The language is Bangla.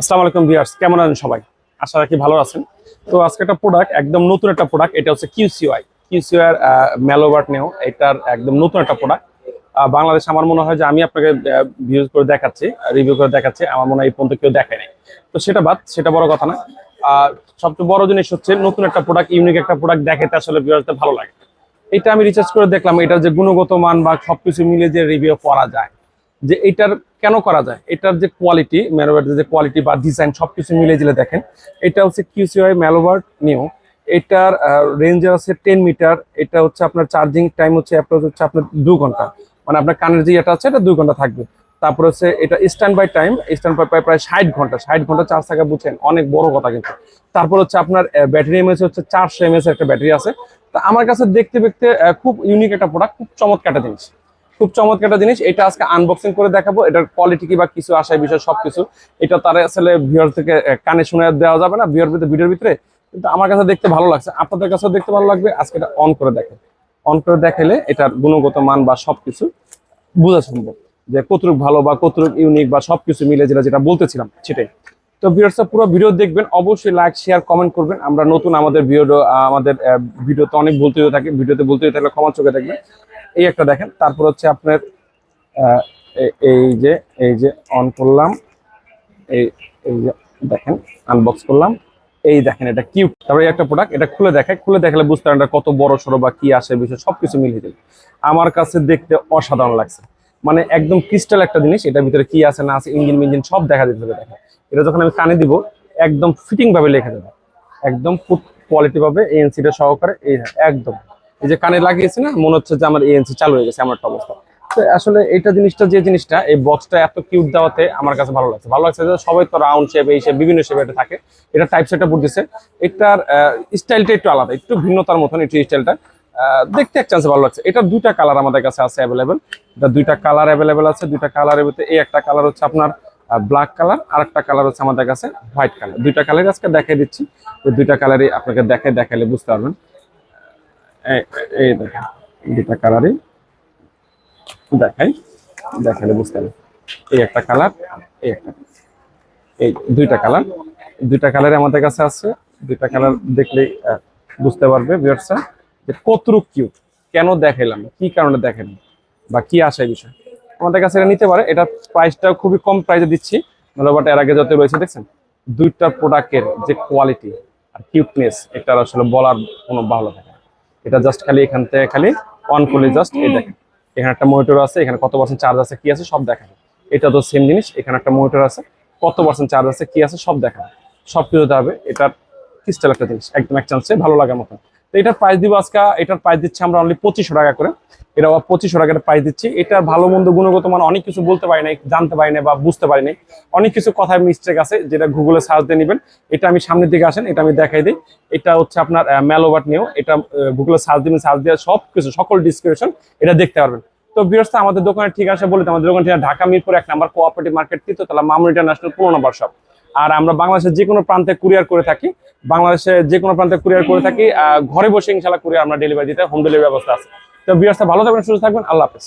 আসসালামু আলাইকুম ভিউয়ার্স, কেমন আছেন সবাই? আশা রাখি ভালো আছেন। তো আজকে একটা প্রোডাক্ট একদম নতুন একটা প্রোডাক্ট এটা হচ্ছে কিউসিওয়াই কিউসিওয়ার মেলোবার্ট নেও এটার একদম নতুন একটা প্রোডাক্ট বাংলাদেশে আমার মনে হয় যে আমি আপনাকে ভিউজ করে দেখাচ্ছি রিভিউ করে দেখাচ্ছি, আমার মনে হয় এই পর্যন্ত কেউ দেখায় নাই। তো সেটা বাদ, সেটা বড় কথা না। আর সবচেয়ে বড় জিনিস হচ্ছে নতুন একটা প্রোডাক্ট ইউনিক একটা প্রোডাক্ট দেখাতে আসলে ভিউয়ার্সদের ভালো লাগে। এটা আমি রিসার্চ করে দেখলাম, এটার যে গুণগত মান বা সবকিছু মিলে যে রিভিউ করা যায়, যে এটার কেন করা যায়? এটার যে কোয়ালিটি ম্যালোভার্টের যে কোয়ালিটি বা ডিজাইন সবকিছু মিলে জিলে দেখেন, এটা হচ্ছে কিউসিআই ম্যালোভার্ট নিউ এটার রেঞ্জার আছে টেন মিটার এটা হচ্ছে আপনার চার্জিং টাইম হচ্ছে অ্যাপ্রোচ হচ্ছে আপনার দু ঘণ্টা। মানে আপনার কানের যে এটা আছে, এটা দুই ঘণ্টা থাকবে। তারপর হচ্ছে এটা standby time standby প্রায় ষাট ঘণ্টা ষাট ঘণ্টা চার্জ থাকা বুঝছেন, অনেক বড় কথা কিন্তু। তারপর হচ্ছে আপনার ব্যাটারি এমএস হচ্ছে চারশো এমএস একটা ব্যাটারি আছে। তা আমার কাছে দেখতে দেখতে খুব ইউনিক একটা প্রোডাক্ট খুব চমৎকার একটা জিনিস। খুব চমৎকার একটা জিনিস। এটা আজকে আনবক্সিং করে দেখাবো। এটার কোয়ালিটি কি বা কিছু আশায় বিষয় সবকিছু। এটা তারা আসলে ভিউয়ার থেকে কানে শুনে দেওয়া যাবে না ভিউয়ার ভিতরে ভিডিওর ভিতরে। কিন্তু আমার কাছে দেখতে ভালো লাগছে। আপনাদের কাছেও দেখতে ভালো লাগবে। আজকে এটা অন করে দেখেন অন করে দেখালে এটার গুণগত মান বা সবকিছু বোঝা সম্ভব। যে কতটুকু ভালো বা কতটুকু ইউনিক বা সবকিছু মিলে যেটা যেটা বলতেছিলাম, সেটাই। তো ভিউয়ার্সরা পুরো ভিডিও দেখবেন, অবশ্যই লাইক শেয়ার কমেন্ট করবেন। আমরা নতুন আমাদের ভিডিও আমাদের ভিডিওতে অনেক বলতে হয়ে থাকে ভিডিওতে বলতে হয়ে থাকলে ক্ষমা চোখে দেখবেন। এই একটা দেখেন, তারপর হচ্ছে আপনার এই যে এই যে অন করলাম, এই এই যে দেখেন আনবক্স করলাম, এই দেখেন এটা কিউট তারপরে একটা প্রোডাক্ট এটা খুলে দেখায়, খুলে দেখালে বুঝতে পারেন কত বড় সড়ো বা কি আসে, বিষয় সবকিছু মিলিয়ে যাবে আমার কাছে দেখতে অসাধারণ লাগছে। মানে একদম ক্রিস্টাল একটা জিনিস, এটার ভিতরে কি আছে না আছে, ইঞ্জিন মিঞ্জিন সব দেখা যেতে হবে দেখা এটা যখন আমি কানে দিব, একদম ফিটিং ভাবে লেখা যাবে। একদম খুব কোয়ালিটি পাবে এএনসিটা সহকারে, এই একদম। এই যে কানে লাগিয়েছি না, মনে হচ্ছে যে আমার এএনসি চালু হয়ে গেছে, আমার একটা অবস্থা। তো আসলে এইটা জিনিসটা, যে জিনিসটা, এই বক্সটা এত কিউট দেওয়াতে আমার কাছে ভালো লাগছে। ভালো লাগছে যে সবাই তো রাউন্ড শেপ এই শেপ বিভিন্ন শেপে এটা থাকে। এটা টাইপ সেটটা পড়তেছে। এটার স্টাইলটা একটু আলাদা, একটু ভিন্নতার মতন, একটু স্টাইলটা দেখতে এক চান্সে ভালো লাগছে। এটা দুইটা কালার আমাদের কাছে আছে অ্যাভেলেবেল এটা দুইটা কালার অ্যাভেলেবেল আছে, দুইটা কালারের ভিতরে এই একটা কালার হচ্ছে আপনার ব্ল্যাক কালার আর একটা কালার হচ্ছে আমাদের কাছে হোয়াইট কালার দুইটা কালার আজকে দেখাই দিচ্ছি। এই দুইটা কালারই আপনাকে দেখে দেখালে বুঝতে পারবেন। এই- দেখেন দুইটা কালারই দেখাই, দেখালে বুঝতে পারবেন। এই একটা কালার এই একটা। এই দুইটা কালার দুইটা কালারই আমাদের কাছে আছে। দুইটা কালার দেখলে বুঝতে পারবে ভিউয়ার্সরা কতটুক কিউট কেন দেখাইলাম? কি কারণে দেখাইলাম? বা কি আসে বিষয়? আমাদের কাছে এটা নিতে পারে। এটা প্রাইসটা খুবই কম প্রাইসে দিচ্ছি। বাট এর আগে যত রয়েছে, দেখছেন? দুইটা প্রোডাক্টের যে কোয়ালিটি আর কিউটনেস এটা আসলে বলার কোনো ভালো থাকে এটা জাস্ট খালি এখান থেকে খালি অন করলে জাস্ট এই দেখেন। এখানে একটা মনিটর আছে, এখানে কত পার্সেন্ট চার্জ আছে, কি আছে, সব দেখাবে। এটা তো সেম জিনিস, এখানে একটা মনিটর আছে, কত পার্সেন্ট চার্জ আছে, কি আছে, সব দেখাবে। সব কিছু হবে এটার ক্রিস্টাল একটা জিনিস, একদম এক চান্সে ভালো লাগার মতো তো এটার প্রাইস দিব আজকে, এটার প্রাইস দিচ্ছি আমরা অনলি পঁচিশশো টাকা করে। এটা আবার পঁচিশশো টাকার প্রাইস দিচ্ছি। এটার ভালো মন্দ গুণগত মান অনেক কিছু বলতে পারি নাই, জানতে পারি নাই বা বুঝতে পারি নাই। অনেক কিছু কথায় মিস্টেক আছে, যেটা গুগলে সার্চ দিয়ে নেবেন। এটা আমি সামনের দিকে আসেন, এটা আমি দেখাই দিই। এটা হচ্ছে আপনার ম্যালোভাট নিয়েও এটা গুগলে সার্চ দিবেন সার্চ দেওয়া সব কিছু, সকল ডিসক্রিপশন এটা দেখতে পারবেন। তো বিরস্তা আমাদের দোকানের ঠিক আছে বলে, আমাদের দোকান ঢাকা মিরপুর, এক নাম্বার কোঅপারেটিভ মার্কেট তৃতীয়তলা মামুন ইন্টারন্যাশনাল পনেরো নম্বর আর আমরা বাংলাদেশের যে কোনো প্রান্তে কুরিয়ার করে থাকি, বাংলাদেশে যে কোনো প্রান্তে কুরিয়ার করে থাকি ঘরে বসে ইনশাল্লাহ কুরিয়ার আমরা ডেলিভারি দিতে হোম ডেলিভারি ব্যবস্থা আছে। তো বিরস্তা ভালো থাকবেন, সুস্থ থাকবেন, আল্লাহ হাফেজ।